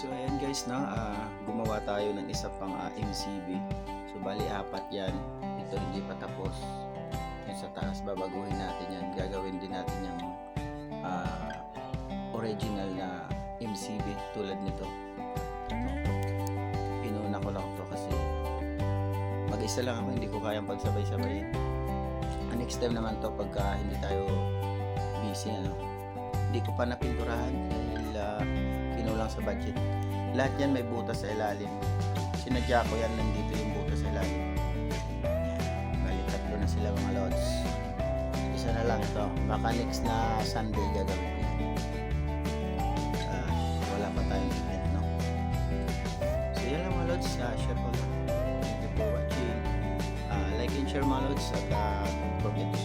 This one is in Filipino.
So ayan guys na gumawa tayo ng isa pang ah, MCB. So bali apat yan. Ito hindi pa tapos. Yung sa taas babaguhin natin yan. Gagawin din natin yung ah, original na MCB tulad nito. Inuna ko lang to kasi mag-isa lang ako hindi ko kayang pagsabay-sabayin. Ah, next time naman to pagka hindi tayo busy ano. Hindi ko pa napinturahan dahil ah, kinulang sa budget. Lahat yan may butas sa ilalim. Sinadya ko yan nandito yung butas sa ilalim. Bali tatlo na sila mga lods. Isa na lang to. Baka next na Sunday gagawin ko yan. Ah, wala pa tayong event, no? So yan lang mga lods. Ah, share ko lang. Thank you for watching. Ah, like and share mga lods. At ah, don't forget to